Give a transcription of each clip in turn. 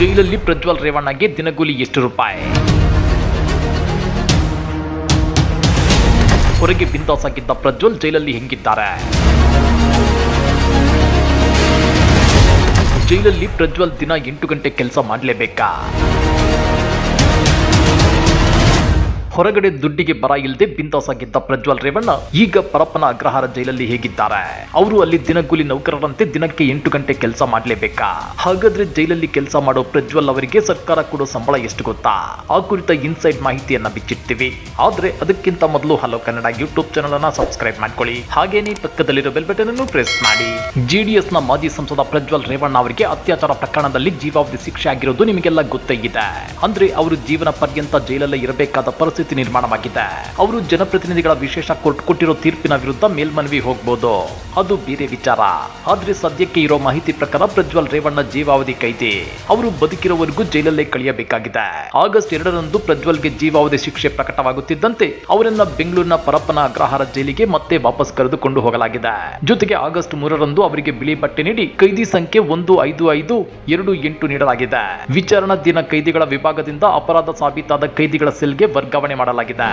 ಜೈಲಲ್ಲಿ ಪ್ರಜ್ವಲ್ ರೇವಣ್ಣಗೆ ದಿನಗೂಲಿ ಎಷ್ಟು ರೂಪಾಯಿ? ಹೊರಗೆ ಬಿಂದಾಸಾಗಿದ್ದ ಪ್ರಜ್ವಲ್ ಜೈಲಲ್ಲಿ ಹೆಂಗಿದ್ದಾರೆ? ಜೈಲಲ್ಲಿ ಪ್ರಜ್ವಲ್ ದಿನ ಎಂಟು ಗಂಟೆ ಕೆಲಸ ಮಾಡಲೇಬೇಕಾ? ಹೊರಗಡೆ ದುಡ್ಡಿಗೆ ಬರ ಇಲ್ಲದೆ ಬಿಂದಾಸಾಗಿದ್ದ ಪ್ರಜ್ವಲ್ ರೇವಣ್ಣ ಈಗ ಪರಪ್ಪನ ಅಗ್ರಹಾರ ಜೈಲಲ್ಲಿ ಹೇಗಿದ್ದಾರೆ? ಅವರು ಅಲ್ಲಿ ದಿನಗೂಲಿ ನೌಕರರಂತೆ ದಿನಕ್ಕೆ ಎಂಟು ಗಂಟೆ ಕೆಲಸ ಮಾಡಲೇಬೇಕಾ? ಹಾಗಾದ್ರೆ ಜೈಲಲ್ಲಿ ಕೆಲಸ ಮಾಡೋ ಪ್ರಜ್ವಲ್ ಅವರಿಗೆ ಸರ್ಕಾರ ಕೊಡೋ ಸಂಬಳ ಎಷ್ಟು ಗೊತ್ತಾ? ಆ ಕುರಿತ ಇನ್ಸೈಡ್ ಮಾಹಿತಿಯನ್ನ ಬಿಚ್ಚಿಡ್ತೀವಿ. ಆದ್ರೆ ಅದಕ್ಕಿಂತ ಮೊದಲು ಹಲೋ ಕನ್ನಡ ಯೂಟ್ಯೂಬ್ ಚಾನಲ್ ಅನ್ನ ಸಬ್ಸ್ಕ್ರೈಬ್ ಮಾಡ್ಕೊಳ್ಳಿ. ಹಾಗೇನೇ ಪಕ್ಕದಲ್ಲಿರೋ ಬೆಲ್ ಬಟನ್ ಅನ್ನು ಪ್ರೆಸ್ ಮಾಡಿ. ಜೆಡಿಎಸ್ನ ಮಾಜಿ ಸಂಸದ ಪ್ರಜ್ವಲ್ ರೇವಣ್ಣ ಅವರಿಗೆ ಅತ್ಯಾಚಾರ ಪ್ರಕರಣದಲ್ಲಿ ಜೀವಾವಧಿ ಶಿಕ್ಷೆ ಆಗಿರೋದು ನಿಮಗೆಲ್ಲ ಗೊತ್ತೇ ಅಂದ್ರೆ ಅವರು ಜೀವನ ಪರ್ಯಂತ ಜೈಲಲ್ಲೇ ಇರಬೇಕಾದ ಪರಿಸ್ಥಿತಿ ನಿರ್ಮಾಣವಾಗಿದೆ ಅವರು ಜನಪ್ರತಿನಿಧಿಗಳ ವಿಶೇಷ ಕೋರ್ಟ್ ಕೊಟ್ಟಿರೋ ತೀರ್ಪಿನ ವಿರುದ್ಧ ಮೇಲ್ಮನವಿ ಹೋಗ್ಬೋದು. ಅದು ಬೇರೆ ವಿಚಾರ. ಆದ್ರೆ ಸದ್ಯಕ್ಕೆ ಇರೋ ಮಾಹಿತಿ ಪ್ರಕಾರ ಪ್ರಜ್ವಲ್ ರೇವಣ್ಣ ಜೀವಾವಧಿ ಕೈದಿ. ಅವರು ಬದುಕಿರೋವರೆಗೂ ಜೈಲಲ್ಲೇ ಕಳೆಯಬೇಕಾಗಿದೆ. ಆಗಸ್ಟ್ ಎರಡರಂದು ಪ್ರಜ್ವಲ್ಗೆ ಜೀವಾವಧಿ ಶಿಕ್ಷೆ ಪ್ರಕಟವಾಗುತ್ತಿದ್ದಂತೆ ಅವರನ್ನ ಬೆಂಗಳೂರಿನ ಪರಪ್ಪನ ಅಗ್ರಹಾರ ಜೈಲಿಗೆ ಮತ್ತೆ ವಾಪಸ್ ಕರೆದುಕೊಂಡು ಹೋಗಲಾಗಿದೆ. ಜೊತೆಗೆ ಆಗಸ್ಟ್ ಮೂರರಂದು ಅವರಿಗೆ ಬಿಳಿ ಬಟ್ಟೆ ನೀಡಿ ಕೈದಿ ಸಂಖ್ಯೆ ಒಂದು ಐದು ಐದು ಎರಡು ಎಂಟು ನೀಡಲಾಗಿದೆ. ವಿಚಾರಣಾ ದಿನ ಕೈದಿಗಳ ವಿಭಾಗದಿಂದ ಅಪರಾಧ ಸಾಬೀತಾದ ಕೈದಿಗಳ ಸೆಲ್ಗೆ ವರ್ಗಾವಣೆ ಮಾಡಲಾಗಿದೆ.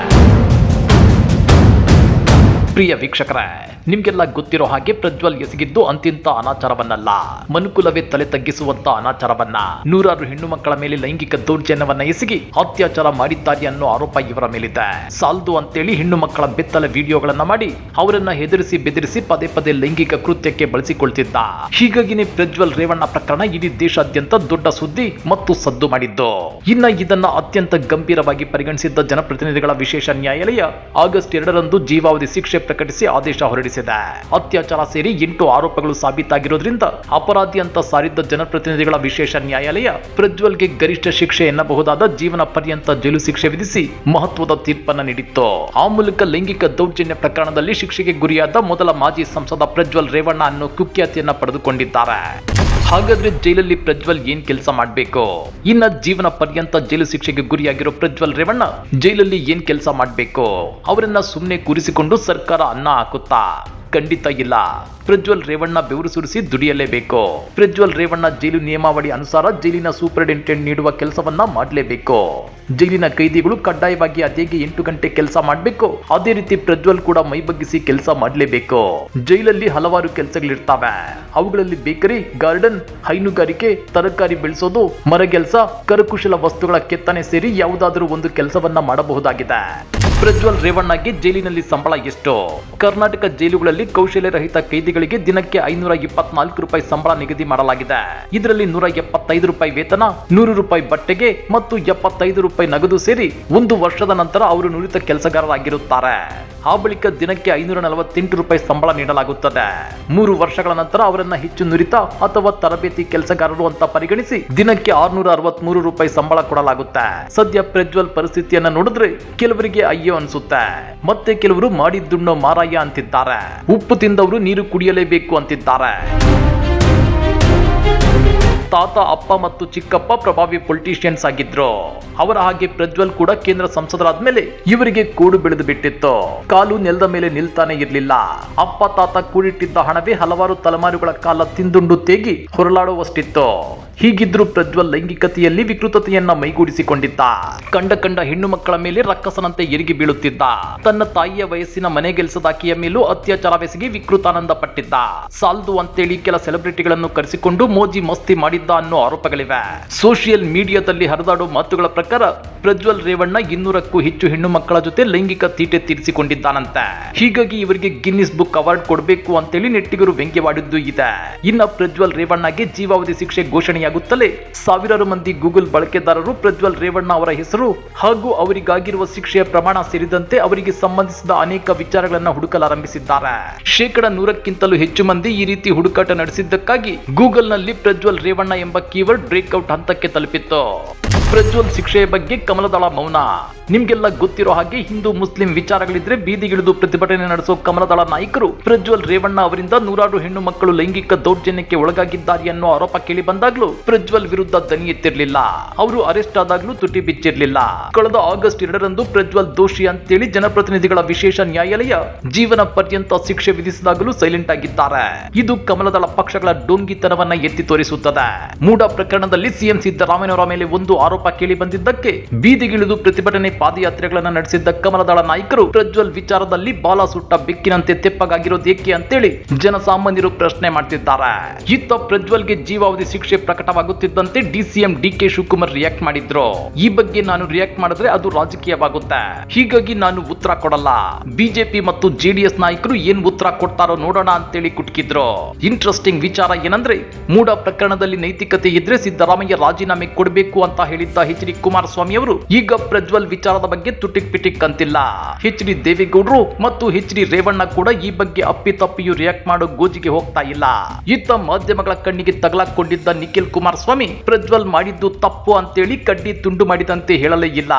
ಪ್ರಿಯ ವೀಕ್ಷಕರೇ, ನಿಮ್ಗೆಲ್ಲ ಗೊತ್ತಿರೋ ಹಾಗೆ ಪ್ರಜ್ವಲ್ ಎಸಗಿದ್ದು ಅಂತಿಂತ ಅನಾಚಾರವನ್ನಲ್ಲ. ಮನುಕುಲವೇ ತಲೆ ತಗ್ಗಿಸುವಂತ ಅನಾಚಾರವನ್ನ. ನೂರಾರು ಹೆಣ್ಣು ಮಕ್ಕಳ ಮೇಲೆ ಲೈಂಗಿಕ ದೌರ್ಜನ್ಯವನ್ನ ಎಸಗಿ ಅತ್ಯಾಚಾರ ಮಾಡಿದ್ದಾರೆ ಅನ್ನೋ ಆರೋಪ ಇವರ ಮೇಲಿದೆ. ಸಾಲ್ದು ಅಂತೇಳಿ ಹೆಣ್ಣು ಮಕ್ಕಳ ಬೆತ್ತಲ ವಿಡಿಯೋಗಳನ್ನ ಮಾಡಿ ಅವರನ್ನ ಹೆದರಿಸಿ ಬೆದರಿಸಿ ಪದೇ ಪದೇ ಲೈಂಗಿಕ ಕೃತ್ಯಕ್ಕೆ ಬಳಸಿಕೊಳ್ತಿದ್ದ. ಹೀಗಾಗಿನೇ ಪ್ರಜ್ವಲ್ ರೇವಣ್ಣ ಪ್ರಕರಣ ಇಡೀ ದೇಶಾದ್ಯಂತ ದೊಡ್ಡ ಸುದ್ದಿ ಮತ್ತು ಸದ್ದು ಮಾಡಿದ್ದು. ಇನ್ನ ಇದನ್ನ ಅತ್ಯಂತ ಗಂಭೀರವಾಗಿ ಪರಿಗಣಿಸಿದ್ದ ಜನಪ್ರತಿನಿಧಿಗಳ ವಿಶೇಷ ನ್ಯಾಯಾಲಯ ಆಗಸ್ಟ್ ಎರಡರಂದು ಜೀವಾವಧಿ ಶಿಕ್ಷೆ ಪ್ರಕಟಿಸಿ ಆದೇಶ ಹೊರಡಿಸಿದೆ. ಅತ್ಯಾಚಾರ ಸೇರಿ ಎಂಟು ಆರೋಪಗಳು ಸಾಬೀತಾಗಿರೋದ್ರಿಂದ ಅಪರಾಧಿ ಅಂತ ಸಾರಿದ್ದ ಜನಪ್ರತಿನಿಧಿಗಳ ವಿಶೇಷ ನ್ಯಾಯಾಲಯ ಪ್ರಜ್ವಲ್ಗೆ ಗರಿಷ್ಠ ಶಿಕ್ಷೆ ಎನ್ನಬಹುದಾದ ಜೀವನ ಪರ್ಯಂತ ಜೈಲು ಶಿಕ್ಷೆ ವಿಧಿಸಿ ಮಹತ್ವದ ತೀರ್ಪನ್ನು ನೀಡಿತ್ತು. ಆ ಮೂಲಕ ಲೈಂಗಿಕ ದೌರ್ಜನ್ಯ ಪ್ರಕರಣದಲ್ಲಿ ಶಿಕ್ಷೆಗೆ ಗುರಿಯಾದ ಮೊದಲ ಮಾಜಿ ಸಂಸದ ಪ್ರಜ್ವಲ್ ರೇವಣ್ಣ ಅನ್ನೋ ಕುಖ್ಯಾತಿಯನ್ನ ಪಡೆದುಕೊಂಡಿದ್ದಾರೆ. ಹಾಗಾದ್ರೆ ಜೈಲಲ್ಲಿ ಪ್ರಜ್ವಲ್ ಏನ್ ಕೆಲಸ ಮಾಡ್ಬೇಕು? ಇನ್ನ ಜೀವನ ಪರ್ಯಂತ ಜೈಲು ಶಿಕ್ಷೆಗೆ ಗುರಿಯಾಗಿರೋ ಪ್ರಜ್ವಲ್ ರೇವಣ್ಣ, ಜೈಲಲ್ಲಿ ಏನ್ ಕೆಲಸ ಮಾಡ್ಬೇಕು? ಅವರನ್ನ ಸುಮ್ಮನೆ ಕೂರಿಸಿಕೊಂಡು ಸರ್ಕಾರ ಅನ್ನ ಹಾಕುತ್ತಾ? ಖಂಡಿತ ಇಲ್ಲ. ಪ್ರಜ್ವಲ್ ರೇವಣ್ಣ ಬೆವರು ಸುರಿಸಿ ದುಡಿಯಲೇಬೇಕು. ಪ್ರಜ್ವಲ್ ರೇವಣ್ಣ ಜೈಲು ನಿಯಮಾವಳಿ ಅನುಸಾರ ಜೈಲಿನ ಸೂಪರಿಂಟೆಂಡೆಂಟ್ ನೀಡುವ ಕೆಲಸವನ್ನ ಮಾಡಲೇಬೇಕು. ಜೈಲಿನ ಕೈದಿಗಳು ಕಡ್ಡಾಯವಾಗಿ ಅದೇಗೆ ಎಂಟು ಗಂಟೆ ಕೆಲಸ ಮಾಡಬೇಕು. ಅದೇ ರೀತಿ ಪ್ರಜ್ವಲ್ ಕೂಡ ಮೈ ಬಗ್ಗಿಸಿ ಕೆಲಸ ಮಾಡಲೇಬೇಕು. ಜೈಲಲ್ಲಿ ಹಲವಾರು ಕೆಲಸಗಳಿರ್ತಾವೆ. ಅವುಗಳಲ್ಲಿ ಬೇಕರಿ, ಗಾರ್ಡನ್, ಹೈನುಗಾರಿಕೆ, ತರಕಾರಿ ಬೆಳೆಸೋದು ಮರಗೆಲ್ಸ ಕರಕುಶಲ ವಸ್ತುಗಳ ಕೆತ್ತನೆ ಸೇರಿ ಯಾವುದಾದರೂ ಒಂದು ಕೆಲಸವನ್ನ ಮಾಡಬಹುದಾಗಿದೆ. ಪ್ರಜ್ವಲ್ ರೇವಣ್ಣಗೆ ಜೈಲಿನಲ್ಲಿ ಸಂಬಳ ಎಷ್ಟು? ಕರ್ನಾಟಕ ಜೈಲುಗಳಲ್ಲಿ ಕೌಶಲ್ಯ ರಹಿತ ಕೈದಿಗಳಿಗೆ ದಿನಕ್ಕೆ ಐನೂರ ಇಪ್ಪತ್ನಾಲ್ಕು ರೂಪಾಯಿ ಸಂಬಳ ನಿಗದಿ ಮಾಡಲಾಗಿದೆ. ಇದರಲ್ಲಿ ನೂರ ಎಪ್ಪತ್ತೈದು ರೂಪಾಯಿ ವೇತನ, ನೂರು ರೂಪಾಯಿ ಬಟ್ಟೆಗೆ ಮತ್ತು ಎಪ್ಪತ್ತೈದು ರೂಪಾಯಿ ನಗದು ಸೇರಿ ಒಂದು ವರ್ಷದ ನಂತರ ಅವರು ನುರಿತ ಕೆಲಸಗಾರರಾಗಿರುತ್ತಾರೆ. ಆ ಬಳಿಕ ದಿನಕ್ಕೆ ಐನೂರ ನಲವತ್ತೆಂಟು ರೂಪಾಯಿ ಸಂಬಳ ನೀಡಲಾಗುತ್ತದೆ. ಮೂರು ವರ್ಷಗಳ ನಂತರ ಅವರನ್ನ ಹೆಚ್ಚು ನುರಿತ ಅಥವಾ ತರಬೇತಿ ಕೆಲಸಗಾರರು ಅಂತ ಪರಿಗಣಿಸಿ ದಿನಕ್ಕೆ ಆರ್ನೂರ ಅರವತ್ಮೂರು ರೂಪಾಯಿ ಸಂಬಳ ಕೊಡಲಾಗುತ್ತೆ. ಸದ್ಯ ಪ್ರಜ್ವಲ್ ಪರಿಸ್ಥಿತಿಯನ್ನ ನೋಡಿದ್ರೆ ಕೆಲವರಿಗೆ ಅಯ್ಯೋ ಅನ್ಸುತ್ತೆ. ಮತ್ತೆ ಕೆಲವರು ಮಾಡಿದ್ದುಣ್ಣೋ ಮಾರಾಯ ಅಂತಿದ್ದಾರೆ. ಉಪ್ಪು ತಿಂದವರು ನೀರು ಕುಡಿಯಲೇಬೇಕು ಅಂತಿದ್ದಾರೆ. ತಾತ, ಅಪ್ಪ ಮತ್ತು ಚಿಕ್ಕಪ್ಪ ಪ್ರಭಾವಿ ಪೊಲಿಟಿಷಿಯನ್ಸ್ ಆಗಿದ್ರು. ಅವರ ಹಾಗೆ ಪ್ರಜ್ವಲ್ ಕೂಡ ಕೇಂದ್ರ ಸಂಸದರಾದ್ಮೇಲೆ ಇವರಿಗೆ ಕೂಡು ಬೆಳೆದು ಬಿಟ್ಟಿತ್ತು. ಕಾಲು ನೆಲದ ಮೇಲೆ ನಿಲ್ತಾನೆ ಇರಲಿಲ್ಲ. ಅಪ್ಪ, ತಾತ ಕೂಡಿಟ್ಟಿದ್ದ ಹಣವೇ ಹಲವಾರು ತಲೆಮಾರುಗಳ ಕಾಲ ತಿಂದುಂಡು ತೇಗಿ ಹೊರಲಾಡುವಷ್ಟಿತ್ತು. ಹೀಗಿದ್ರು ಪ್ರಜ್ವಲ್ ಲೈಂಗಿಕತೆಯಲ್ಲಿ ವಿಕೃತತೆಯನ್ನ ಮೈಗೂಡಿಸಿಕೊಂಡಿದ್ದ. ಕಂಡ ಕಂಡ ಹೆಣ್ಣು ಮಕ್ಕಳ ಮೇಲೆ ರಕ್ಕಸನಂತೆ ಎರಿಗಿ ಬೀಳುತ್ತಿದ್ದ. ತನ್ನ ತಾಯಿಯ ವಯಸ್ಸಿನ ಮನೆಗೆಲಸದಾಕಿಯ ಮೇಲೂ ಅತ್ಯಾಚಾರವೆಸಗಿ ವಿಕೃತಾನಂದ ಪಟ್ಟಿದ್ದ. ಸಾಲ್ದು ಅಂತೇಳಿ ಕೆಲ ಸೆಲೆಬ್ರಿಟಿಗಳನ್ನು ಕರೆಸಿಕೊಂಡು ಮೋಜಿ ಮಸ್ತಿ ಮಾಡಿದ್ದ ಅನ್ನೋ ಆರೋಪಗಳಿವೆ. ಸೋಷಿಯಲ್ ಮೀಡಿಯಾದಲ್ಲಿ ಹರಿದಾಡೋ ಮಾತುಗಳ ಪ್ರಕಾರ ಪ್ರಜ್ವಲ್ ರೇವಣ್ಣ ಇನ್ನೂರಕ್ಕೂ ಹೆಚ್ಚು ಹೆಣ್ಣು ಮಕ್ಕಳ ಜೊತೆ ಲೈಂಗಿಕ ತೀಟೆ ತೀರಿಸಿಕೊಂಡಿದ್ದಾನಂತೆ. ಹೀಗಾಗಿ ಇವರಿಗೆ ಗಿನ್ನಿಸ್ ಬುಕ್ ಅವಾರ್ಡ್ ಕೊಡಬೇಕು ಅಂತೇಳಿ ನೆಟ್ಟಿಗರು ವ್ಯಂಗ್ಯವಾಡಿದ್ದು ಇದೆ. ಇನ್ನ ಪ್ರಜ್ವಲ್ ರೇವಣ್ಣಗೆ ಜೀವಾವಧಿ ಶಿಕ್ಷೆ ಘೋಷಣೆಯಾಗುತ್ತಲೇ ಸಾವಿರಾರು ಮಂದಿ ಗೂಗಲ್ ಬಳಕೆದಾರರು ಪ್ರಜ್ವಲ್ ರೇವಣ್ಣ ಅವರ ಹೆಸರು ಹಾಗೂ ಅವರಿಗಾಗಿರುವ ಶಿಕ್ಷೆಯ ಪ್ರಮಾಣ ಸೇರಿದಂತೆ ಅವರಿಗೆ ಸಂಬಂಧಿಸಿದ ಅನೇಕ ವಿಚಾರಗಳನ್ನು ಹುಡುಕಲಾರಂಭಿಸಿದ್ದಾರೆ. ಶೇಕಡ ನೂರಕ್ಕಿಂತಲೂ ಹೆಚ್ಚು ಮಂದಿ ಈ ರೀತಿ ಹುಡುಕಾಟ ನಡೆಸಿದ್ದಕ್ಕಾಗಿ ಗೂಗಲ್ನಲ್ಲಿ ಪ್ರಜ್ವಲ್ ರೇವಣ್ಣ ಎಂಬ ಕೀವರ್ಡ್ ಬ್ರೇಕ್ಔಟ್ ಹಂತಕ್ಕೆ ತಲುಪಿತ್ತು. ಪ್ರಜ್ವಲ್ ಶಿಕ್ಷೆಯ ಬಗ್ಗೆ ಕಮಲದಳ ಮೌನ. ನಿಮ್ಗೆಲ್ಲ ಗೊತ್ತಿರೋ ಹಾಗೆ ಹಿಂದೂ ಮುಸ್ಲಿಂ ವಿಚಾರಗಳಿದ್ರೆ ಬೀದಿಗಿಳಿದು ಪ್ರತಿಭಟನೆ ನಡೆಸೋ ಕಮಲದಳ ನಾಯಕರು. ಪ್ರಜ್ವಲ್ ರೇವಣ್ಣ ಅವರಿಂದ ನೂರಾರು ಹೆಣ್ಣು ಮಕ್ಕಳು ಲೈಂಗಿಕ ದೌರ್ಜನ್ಯಕ್ಕೆ ಒಳಗಾಗಿದ್ದಾರೆ ಅನ್ನೋ ಆರೋಪ ಕೇಳಿ ಬಂದಾಗ್ಲೂ ಪ್ರಜ್ವಲ್ ವಿರುದ್ಧ ದನಿ ಎತ್ತಿರ್ಲಿಲ್ಲ. ಅವರು ಅರೆಸ್ಟ್ ಆದಾಗ್ಲೂ ತುಟಿ ಬಿಚ್ಚಿರ್ಲಿಲ್ಲ. ಕಳೆದ ಆಗಸ್ಟ್ ಎರಡರಂದು ಪ್ರಜ್ವಲ್ ದೋಷಿ ಅಂತೇಳಿ ಜನಪ್ರತಿನಿಧಿಗಳ ವಿಶೇಷ ನ್ಯಾಯಾಲಯ ಜೀವನ ಪರ್ಯಂತ ಶಿಕ್ಷೆ ವಿಧಿಸಿದಾಗಲೂ ಸೈಲೆಂಟ್ ಆಗಿದ್ದಾರೆ. ಇದು ಕಮಲದಳ ಪಕ್ಷಗಳ ಡೋಂಗಿತನವನ್ನ ಎತ್ತಿ ತೋರಿಸುತ್ತದೆ. ಮೂಡ ಪ್ರಕರಣದಲ್ಲಿ ಸಿಎಂ ಸಿದ್ದರಾಮಯ್ಯವರ ಮೇಲೆ ಒಂದು ಆರೋಪ ಕೇಳಿ ಬಂದಿದ್ದಕ್ಕೆ ಬೀದಿಗಿಳಿದು ಪ್ರತಿಭಟನೆ ಪಾದಯಾತ್ರೆಗಳನ್ನು ನಡೆಸಿದ್ದ ಕಮಲದಳ ನಾಯಕರು ಪ್ರಜ್ವಲ್ ವಿಚಾರದಲ್ಲಿ ಬಾಲ ಸುಟ್ಟ ಬೆಕ್ಕಿನಂತೆ ತೆಪ್ಪಗಾಗಿರೋದು ಏಕೆ ಅಂತೇಳಿ ಜನಸಾಮಾನ್ಯರು ಪ್ರಶ್ನೆ ಮಾಡ್ತಿದ್ದಾರೆ. ಇತ್ತ ಪ್ರಜ್ವಲ್ಗೆ ಜೀವಾವಧಿ ಶಿಕ್ಷೆ ಪ್ರಕಟವಾಗುತ್ತಿದ್ದಂತೆ DCM D K Shivakumar react ಮಾಡಿದ್ರು. ಈ ಬಗ್ಗೆ ನಾನು ರಿಯಾಕ್ಟ್ ಮಾಡಿದ್ರೆ ಅದು ರಾಜಕೀಯವಾಗುತ್ತೆ. ಹೀಗಾಗಿ ನಾನು ಉತ್ತರ ಕೊಡಲ್ಲ. ಬಿಜೆಪಿ ಮತ್ತು ಜೆಡಿಎಸ್ ನಾಯಕರು ಏನ್ ಉತ್ತರ ಕೊಡ್ತಾರೋ ನೋಡೋಣ ಅಂತೇಳಿ ಕುಟ್ಕಿದ್ರು. ಇಂಟ್ರೆಸ್ಟಿಂಗ್ ವಿಚಾರ ಏನಂದ್ರೆ ಮೂಡ ಪ್ರಕರಣದಲ್ಲಿ ನೈತಿಕತೆ ಇದ್ರೆ ಸಿದ್ದರಾಮಯ್ಯ ರಾಜೀನಾಮೆ ಕೊಡಬೇಕು ಅಂತ ಹೇಳಿದ್ದ ಎಚ್ ಡಿ ಕುಮಾರಸ್ವಾಮಿ ಅವರು, ಈಗ ಪ್ರಜ್ವಲ್ ವಿಚಾರದ ಬಗ್ಗೆ ತುಟಿಕ್ ಪಿಟಿಕ್ ಅಂತಿಲ್ಲ. ಎಚ್ ಡಿ ದೇವೇಗೌಡರು ಮತ್ತು ಎಚ್ ಡಿ ರೇವಣ್ಣ ಕೂಡ ಈ ಬಗ್ಗೆ ಅಪ್ಪಿತಪ್ಪಿಯು ರಿಯಾಕ್ಟ್ ಮಾಡೋ ಗೋಜಿಗೆ ಹೋಗ್ತಾ ಇಲ್ಲ. ಇತ್ತ ಮಾಧ್ಯಮಗಳ ಕಣ್ಣಿಗೆ ತಗಲಾಕೊಂಡಿದ್ದ ನಿಖಿಲ್ ಕುಮಾರಸ್ವಾಮಿ, ಪ್ರಜ್ವಲ್ ಮಾಡಿದ್ದು ತಪ್ಪು ಅಂತೇಳಿ ಕಡ್ಡಿ ತುಂಡು ಮಾಡಿದಂತೆ ಹೇಳಲೇ ಇಲ್ಲ.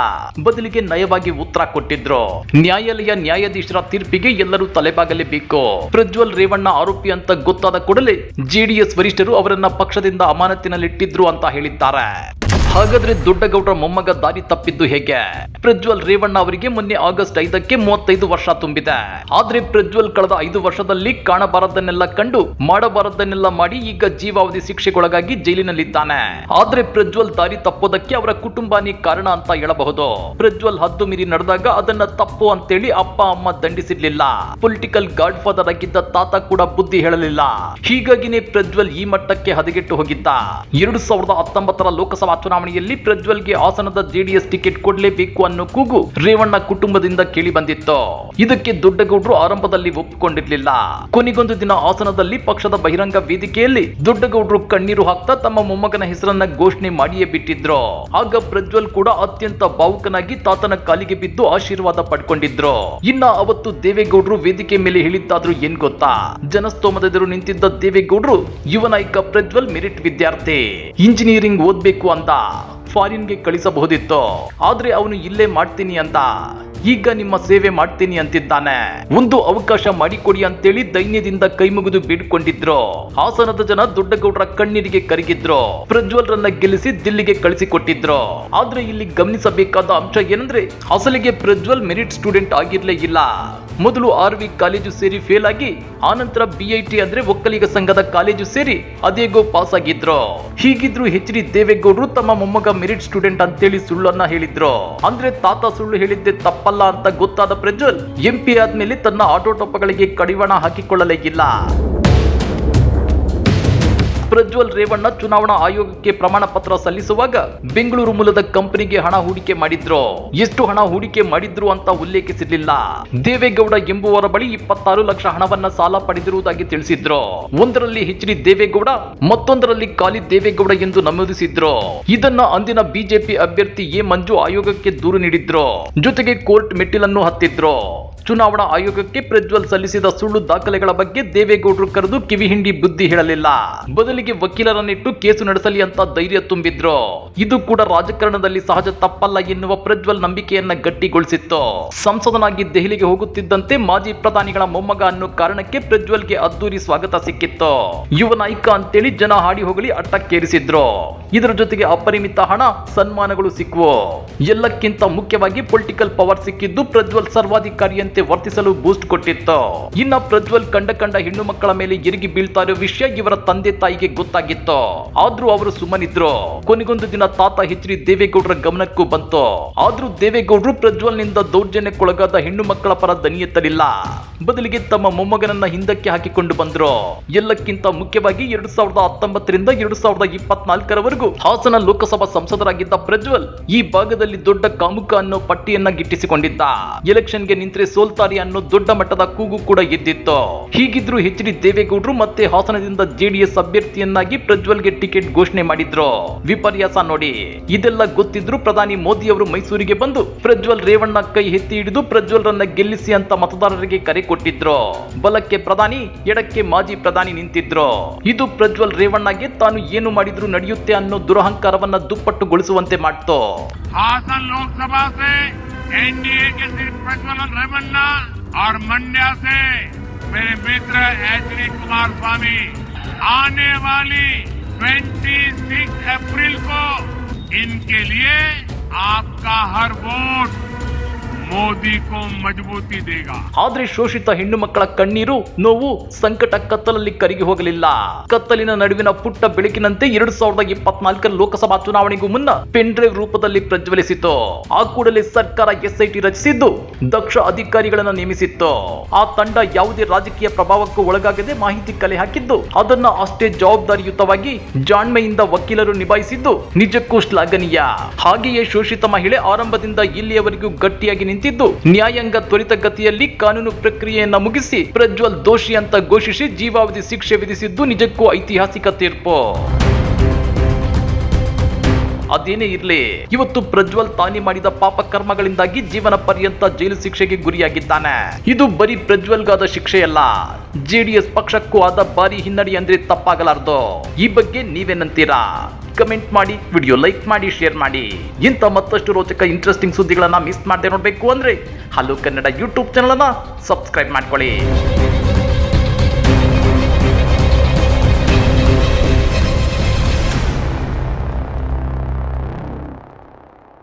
ಬದಲಿಗೆ ನಯವಾಗಿ ಉತ್ತರ ಕೊಟ್ಟಿದ್ರು. ನ್ಯಾಯಾಲಯ ನ್ಯಾಯಾಧೀಶರ ತೀರ್ಪಿಗೆ ಎಲ್ಲರೂ ತಲೆಬಾಗಲೇಬೇಕು. ಪ್ರಜ್ವಲ್ ರೇವಣ್ಣ ಆರೋಪಿ ಅಂತ ಗೊತ್ತಾದ ಕೂಡಲೇ ಜೆಡಿಎಸ್ ವರಿಷ್ಠರು ಅವರನ್ನ ಪಕ್ಷದಿಂದ ಅಮಾನತಿನಲ್ಲಿಟ್ಟಿದ್ರು ಅಂತ ಹೇಳಿದ್ದಾರೆ. ಹಾಗಾದ್ರೆ ದೊಡ್ಡಗೌಡರ ಮೊಮ್ಮಗ ದಾರಿ ತಪ್ಪಿದ್ದು ಹೇಗೆ? ಪ್ರಜ್ವಲ್ ರೇವಣ್ಣ ಅವರಿಗೆ ಮೊನ್ನೆ ಆಗಸ್ಟ್ ಐದಕ್ಕೆ ಮೂವತ್ತೈದು ವರ್ಷ ತುಂಬಿದೆ. ಆದ್ರೆ ಪ್ರಜ್ವಲ್ ಕಳೆದ ಐದು ವರ್ಷದಲ್ಲಿ ಕಾಣಬಾರದನ್ನೆಲ್ಲ ಕಂಡು ಮಾಡಬಾರದನ್ನೆಲ್ಲ ಮಾಡಿ ಈಗ ಜೀವಾವಧಿ ಶಿಕ್ಷೆಗೊಳಗಾಗಿ ಜೈಲಿನಲ್ಲಿದ್ದಾನೆ. ಆದ್ರೆ ಪ್ರಜ್ವಲ್ ದಾರಿ ತಪ್ಪೋದಕ್ಕೆ ಅವರ ಕುಟುಂಬನೇ ಕಾರಣ ಅಂತ ಹೇಳಬಹುದು. ಪ್ರಜ್ವಲ್ ಹದ್ದು ಮೀರಿ ನಡೆದಾಗ ಅದನ್ನ ತಪ್ಪು ಅಂತೇಳಿ ಅಪ್ಪ, ಅಮ್ಮ ದಂಡಿಸಿರ್ಲಿಲ್ಲ. ಪೊಲಿಟಿಕಲ್ ಗಾಡ್ ಫಾದರ್ ಆಗಿದ್ದ ತಾತ ಕೂಡ ಬುದ್ಧಿ ಹೇಳಲಿಲ್ಲ. ಹೀಗಾಗಿನೇ ಪ್ರಜ್ವಲ್ ಈ ಮಟ್ಟಕ್ಕೆ ಹದಗೆಟ್ಟು ಹೋಗಿದ್ದ. ಎರಡು ಸಾವಿರದ ಹತ್ತೊಂಬತ್ತರ ಲೋಕಸಭಾ ಚುನಾವಣೆಯಲ್ಲಿ ಪ್ರಜ್ವಲ್ಗೆ ಹಾಸನದ ಜೆಡಿಎಸ್ ಟಿಕೆಟ್ ಕೊಡಲೇಬೇಕು ಅನ್ನೋ ಕೂಗು ರೇವಣ್ಣ ಕುಟುಂಬದಿಂದ ಕೇಳಿ ಬಂದಿತ್ತು. ಇದಕ್ಕೆ ದೊಡ್ಡಗೌಡರು ಆರಂಭದಲ್ಲಿ ಒಪ್ಪಿಕೊಂಡಿರ್ಲಿಲ್ಲ ಕೊನೆಗೊಂದು ದಿನ ಹಾಸನದಲ್ಲಿ ಪಕ್ಷದ ಬಹಿರಂಗ ವೇದಿಕೆಯಲ್ಲಿ ದೊಡ್ಡಗೌಡರು ಕಣ್ಣೀರು ಹಾಕ್ತಾ ತಮ್ಮ ಮೊಮ್ಮಗನ ಹೆಸರನ್ನ ಘೋಷಣೆ ಮಾಡಿಯೇ ಬಿಟ್ಟಿದ್ರು. ಆಗ ಪ್ರಜ್ವಲ್ ಕೂಡ ಅತ್ಯಂತ ಭಾವುಕನಾಗಿ ತಾತನ ಕಾಲಿಗೆ ಬಿದ್ದು ಆಶೀರ್ವಾದ ಪಡ್ಕೊಂಡಿದ್ರು. ಇನ್ನ ಅವತ್ತು ದೇವೇಗೌಡರು ವೇದಿಕೆ ಮೇಲೆ ಹೇಳಿದ್ದಾದ್ರು ಏನ್ ಗೊತ್ತಾ? ಜನಸ್ತೋಮದೆದುರು ನಿಂತಿದ್ದ ದೇವೇಗೌಡರು ಯುವ ನಾಯಕ ಪ್ರಜ್ವಲ್ ಮೆರಿಟ್ ವಿದ್ಯಾರ್ಥಿ. ಇಂಜಿನಿಯರಿಂಗ್ ಓದ್ಬೇಕು ಅಂತ ಫಾರಿನ್ಗೆ ಕಳಿಸಬಹುದಿತ್ತು? ಆದ್ರೆ ಅವನು ಇಲ್ಲೇ ಮಾಡ್ತೀನಿ ಅಂತ. ಈಗ ನಿಮ್ಮ ಸೇವೆ ಮಾಡ್ತೀನಿ ಅಂತಿದ್ದಾನೆ. ಒಂದು ಅವಕಾಶ ಮಾಡಿಕೊಡಿ ಅಂತೇಳಿ ದೈನ್ಯದಿಂದ ಕೈ ಮುಗಿದು ಬೀಡ್ಕೊಂಡಿದ್ರು. ಹಾಸನದ ಜನ ದೊಡ್ಡಗೌಡರ ಕಣ್ಣೀರಿಗೆ ಕರಗಿದ್ರು. ಪ್ರಜ್ವಲ್ ರನ್ನ ಗೆಲ್ಲಿಸಿ ದಿಲ್ಲಿಗೆ ಕಳಿಸಿಕೊಟ್ಟಿದ್ರು. ಆದ್ರೆ ಇಲ್ಲಿ ಗಮನಿಸಬೇಕಾದ ಅಂಶ ಏನಂದ್ರೆ ಅಸಲಿಗೆ ಪ್ರಜ್ವಲ್ ಮೆರಿಟ್ ಸ್ಟೂಡೆಂಟ್ ಆಗಿರ್ಲೇ ಇಲ್ಲ. ಮೊದಲು ಆರ್ ವಿ ಕಾಲೇಜು ಸೇರಿ ಫೇಲ್ ಆಗಿ, ಆನಂತರ ಬಿಐಟಿ ಅಂದ್ರೆ ಒಕ್ಕಲಿಗ ಸಂಘದ ಕಾಲೇಜು ಸೇರಿ ಅದೇಗೋ ಪಾಸ್ ಆಗಿದ್ರು. ಹೀಗಿದ್ರು ಎಚ್ ಡಿ ದೇವೇಗೌಡರು ತಮ್ಮ ಮೊಮ್ಮಗ ಮೆರಿಟ್ ಸ್ಟೂಡೆಂಟ್ ಅಂತೇಳಿ ಸುಳ್ಳನ್ನ ಹೇಳಿದ್ರು. ಅಂದ್ರೆ ತಾತ ಸುಳ್ಳು ಹೇಳಿದ್ದೆ ತಪ್ಪಲ್ಲ ಅಂತ ಗೊತ್ತಾದ ಪ್ರಜ್ವಲ್ ಎಂಪಿ ಆದ್ಮೇಲೆ ತನ್ನ ಆಟೋಟೋಪಗಳಿಗೆ ಕಡಿವಾಣ ಹಾಕಿಕೊಳ್ಳಲೇ ಇಲ್ಲ. ಪ್ರಜ್ವಲ್ ರೇವಣ್ಣ ಚುನಾವಣಾ ಆಯೋಗಕ್ಕೆ ಪ್ರಮಾಣ ಪತ್ರ ಸಲ್ಲಿಸುವಾಗ ಬೆಂಗಳೂರು ಮೂಲದ ಕಂಪನಿಗೆ ಹಣ ಹೂಡಿಕೆ ಮಾಡಿದ್ರು. ಎಷ್ಟು ಹಣ ಹೂಡಿಕೆ ಮಾಡಿದ್ರು ಅಂತ ಉಲ್ಲೇಖಿಸಿರ್ಲಿಲ್ಲ. ದೇವೇಗೌಡ ಎಂಬುವರ ಬಳಿ ಇಪ್ಪತ್ತಾರು ಲಕ್ಷ ಹಣವನ್ನ ಸಾಲ ಪಡೆದಿರುವುದಾಗಿ ತಿಳಿಸಿದ್ರು. ಒಂದರಲ್ಲಿ ಹೆಚ್ ಡಿ ದೇವೇಗೌಡ, ಮತ್ತೊಂದರಲ್ಲಿ ಖಾಲಿ ದೇವೇಗೌಡ ಎಂದು ನಮೂದಿಸಿದ್ರು. ಇದನ್ನ ಅಂದಿನ ಬಿಜೆಪಿ ಅಭ್ಯರ್ಥಿ ಎ ಮಂಜು ಆಯೋಗಕ್ಕೆ ದೂರು ನೀಡಿದ್ರು. ಜೊತೆಗೆ ಕೋರ್ಟ್ ಮೆಟ್ಟಿಲನ್ನು ಹತ್ತಿದ್ರು. ಚುನಾವಣಾ ಆಯೋಗಕ್ಕೆ ಪ್ರಜ್ವಲ್ ಸಲ್ಲಿಸಿದ ಸುಳ್ಳು ದಾಖಲೆಗಳ ಬಗ್ಗೆ ದೇವೇಗೌಡರು ಕರೆದು ಕಿವಿಹಿಂಡಿ ಬುದ್ಧಿ ಹೇಳಲಿಲ್ಲ. ಬದಲಿಗೆ ವಕೀಲರನ್ನಿಟ್ಟು ಕೇಸು ನಡೆಸಲಿ ಅಂತ ಧೈರ್ಯ ತುಂಬಿದ್ರು. ಇದು ಕೂಡ ರಾಜಕಾರಣದಲ್ಲಿ ಸಹಜ ತಪ್ಪಲ್ಲ ಎನ್ನುವ ಪ್ರಜ್ವಲ್ ನಂಬಿಕೆಯನ್ನ ಗಟ್ಟಿಗೊಳಿಸಿತ್ತು. ಸಂಸದನಾಗಿ ದೆಹಲಿಗೆ ಹೋಗುತ್ತಿದ್ದಂತೆ ಮಾಜಿ ಪ್ರಧಾನಿಗಳ ಮೊಮ್ಮಗ ಅನ್ನೋ ಕಾರಣಕ್ಕೆ ಪ್ರಜ್ವಲ್ಗೆ ಅದ್ದೂರಿ ಸ್ವಾಗತ ಸಿಕ್ಕಿತ್ತು. ಯುವ ನಾಯಕ ಅಂತೇಳಿ ಜನ ಹಾಡಿ ಹೋಗಲಿ ಅಟ್ಟಕ್ಕೇರಿಸಿದ್ರು. ಇದರ ಜೊತೆಗೆ ಅಪರಿಮಿತ ಹಣ, ಸನ್ಮಾನಗಳು ಸಿಕ್ಕುವು ಎಲ್ಲಕ್ಕಿಂತ ಮುಖ್ಯವಾಗಿ ಪೊಲಿಟಿಕಲ್ ಪವರ್ ಸಿಕ್ಕಿದ್ದು ಪ್ರಜ್ವಲ್ ಸರ್ವಾಧಿಕಾರಿಯಂತೆ ವರ್ತಿಸಲು ಬೂಸ್ಟ್ ಕೊಟ್ಟಿತ್ತು? ಇನ್ನ ಪ್ರಜ್ವಲ್ ಕಂಡ ಕಂಡ ಹೆಣ್ಣು ಮಕ್ಕಳ ಮೇಲೆ ಎರಗಿ ಬೀಳ್ತಾ ಇರೋ ವಿಷಯ ಇವರ ತಂದೆ ತಾಯಿಗೆ ಗೊತ್ತಾಗಿತ್ತು? ಆದ್ರೂ ಅವರು ಸುಮ್ಮನಿದ್ರು. ಕೊನೆಗೊಂದು ದಿನ ತಾತ ಹೆಚ್ರಿ ದೇವೇಗೌಡರ ಗಮನಕ್ಕೂ ಬಂತು? ಆದ್ರೂ ದೇವೇಗೌಡರು ಪ್ರಜ್ವಲ್ನಿಂದ ದೌರ್ಜನ್ಯಕ್ಕೊಳಗಾದ ಹೆಣ್ಣು ಮಕ್ಕಳ ಪರ ದನಿ ಎತ್ತಲಿಲ್ಲ. ಬದಲಿಗೆ ತಮ್ಮ ಮೊಮ್ಮಗನನ್ನ ಹಿಂದಕ್ಕೆ ಹಾಕಿಕೊಂಡು ಬಂದ್ರು. ಎಲ್ಲಕ್ಕಿಂತ ಮುಖ್ಯವಾಗಿ ಎರಡ್ ಸಾವಿರದ ಹತ್ತೊಂಬತ್ತರಿಂದ ಎರಡ್ ಸಾವಿರದ ಇಪ್ಪತ್ನಾಲ್ಕರವರೆಗೂ ಹಾಸನ ಲೋಕಸಭಾ ಸಂಸದರಾಗಿದ್ದ ಪ್ರಜ್ವಲ್ ಈ ಭಾಗದಲ್ಲಿ ದೊಡ್ಡ ಕಾಮುಕ ಅನ್ನೋ ಪಟ್ಟಿಯನ್ನ ಗಿಟ್ಟಿಸಿಕೊಂಡಿದ್ದ. ಎಲೆಕ್ಷನ್ಗೆ ನಿಂತ್ರೆ ಸೋಲ್ ಸೋಲ್ತಾರೆ ಅನ್ನೋ ದೊಡ್ಡ ಮಟ್ಟದ ಕೂಗು ಕೂಡ ಎದ್ದಿತ್ತು. ಹೀಗಿದ್ರು ಎಚ್ ಡಿ ದೇವೇಗೌಡರು ಮತ್ತೆ ಹಾಸನದಿಂದ ಜೆಡಿಎಸ್ ಅಭ್ಯರ್ಥಿಯನ್ನಾಗಿ ಪ್ರಜ್ವಲ್ಗೆ ಟಿಕೆಟ್ ಘೋಷಣೆ ಮಾಡಿದ್ರು. ವಿಪರ್ಯಾಸ ನೋಡಿ. ಇದೆಲ್ಲ ಗೊತ್ತಿದ್ರು ಪ್ರಧಾನಿ ಮೋದಿ ಅವರು ಮೈಸೂರಿಗೆ ಬಂದು ಪ್ರಜ್ವಲ್ ರೇವಣ್ಣ ಕೈ ಎತ್ತಿ ಹಿಡಿದು ಪ್ರಜ್ವಲ್ರನ್ನ ಗೆಲ್ಲಿಸಿ ಅಂತ ಮತದಾರರಿಗೆ ಕರೆ ಕೊಟ್ಟಿದ್ರು. ಬಲಕ್ಕೆ ಪ್ರಧಾನಿ, ಎಡಕ್ಕೆ ಮಾಜಿ ಪ್ರಧಾನಿ ನಿಂತಿದ್ರು. ಇದು ಪ್ರಜ್ವಲ್ ರೇವಣ್ಣಗೆ ತಾನು ಏನು ಮಾಡಿದ್ರು ನಡೆಯುತ್ತೆ ಅನ್ನೋ ದುರಹಂಕಾರವನ್ನ ದುಪ್ಪಟ್ಟುಗೊಳಿಸುವಂತೆ ಮಾಡ್ತು. ಹಾಸನ್ ಲೋಕಸಭಾ ಪ್ರಜ್ವಲ್ ರೇವಣ್ಣ रेवन्ना और मंड्या से मेरे मित्र एच डी कुमार स्वामी, आने वाली 26 अप्रैल को इनके लिए आपका हर वोट। ಮೋದಿ ಮಜಬೂತಿ ದೇಗ. ಆದ್ರೆ ಶೋಷಿತ ಹೆಣ್ಣು ಮಕ್ಕಳ ಕಣ್ಣೀರು, ನೋವು ಸಂಕಟ ಕತ್ತಲಲ್ಲಿ ಕರಗಿ ಹೋಗಲಿಲ್ಲ. ಕತ್ತಲಿನ ನಡುವಿನ ಪುಟ್ಟ ಬೆಳಕಿನಂತೆ ಎರಡ್ ಸಾವಿರದ ಇಪ್ಪತ್ನಾಲ್ಕರ ಲೋಕಸಭಾ ಚುನಾವಣೆಗೂ ಮುನ್ನ ಪೆನ್ಡ್ರೈವ್ ರೂಪದಲ್ಲಿ ಪ್ರಜ್ವಲಿಸಿತು ಆ ಕೂಡಲೇ ಸರ್ಕಾರ ಎಸ್ಐಟಿ ರಚಿಸಿದ್ದು, ದಕ್ಷ ಅಧಿಕಾರಿಗಳನ್ನು ನೇಮಿಸಿತ್ತು. ಆ ತಂಡ ಯಾವುದೇ ರಾಜಕೀಯ ಪ್ರಭಾವಕ್ಕೂ ಒಳಗಾಗದೆ ಮಾಹಿತಿ ಕಲೆ ಹಾಕಿದ್ದು, ಅದನ್ನ ಅಷ್ಟೇ ಜವಾಬ್ದಾರಿಯುತವಾಗಿ ಜಾಣ್ಮೆಯಿಂದ ವಕೀಲರು ನಿಭಾಯಿಸಿದ್ದು ನಿಜಕ್ಕೂ ಶ್ಲಾಘನೀಯ. ಹಾಗೆಯೇ ಶೋಷಿತ ಮಹಿಳೆ ಆರಂಭದಿಂದ ಇಲ್ಲಿಯವರೆಗೂ ಗಟ್ಟಿಯಾಗಿ ನಿಂತಿದ್ದು. ನ್ಯಾಯಾಂಗ ತ್ವರಿತಗತಿಯಲ್ಲಿ ಕಾನೂನು ಪ್ರಕ್ರಿಯೆಯನ್ನ ಮುಗಿಸಿ ಪ್ರಜ್ವಲ್ ದೋಷಿ ಅಂತ ಘೋಷಿಸಿ ಜೀವಾವಧಿ ಶಿಕ್ಷೆ ವಿಧಿಸಿದ್ದು ನಿಜಕ್ಕೂ ಐತಿಹಾಸಿಕ ತೀರ್ಪು. ಅದೇನೇ ಇರ್ಲಿ, ಇವತ್ತು ಪ್ರಜ್ವಲ್ ತಾನಿ ಮಾಡಿದ ಪಾಪ ಕರ್ಮಗಳಿಂದಾಗಿ ಜೀವನ ಪರ್ಯಂತ ಜೈಲು ಶಿಕ್ಷೆಗೆ ಗುರಿಯಾಗಿದ್ದಾನೆ. ಇದು ಬರೀ ಪ್ರಜ್ವಲ್ಗಾದ ಶಿಕ್ಷೆಯಲ್ಲ. ಜೆಡಿಎಸ್ ಪಕ್ಷಕ್ಕೂ ಆದ ಭಾರಿ ಹಿನ್ನಡೆ ಅಂದ್ರೆ ತಪ್ಪಾಗಲಾರ್ದು. ಈ ಬಗ್ಗೆ ನೀವೇನಂತೀರಾ? ಕಮೆಂಟ್ ಮಾಡಿ ವಿಡಿಯೋ ಲೈಕ್ ಮಾಡಿ ಶೇರ್ ಮಾಡಿ. ಇಂಥ ಮತ್ತಷ್ಟು ರೋಚಕ ಇಂಟ್ರೆಸ್ಟಿಂಗ್ ಸುದ್ದಿಗಳನ್ನು ಮಿಸ್ ಮಾಡದೆ ನೋಡಬೇಕು ಅಂದ್ರೆ, ಹಲೋ ಕನ್ನಡ ಯೂಟ್ಯೂಬ್ ಚಾನಲನ್ನು ಸಬ್ಸ್ಕ್ರೈಬ್ ಮಾಡ್ಕೊಳ್ಳಿ.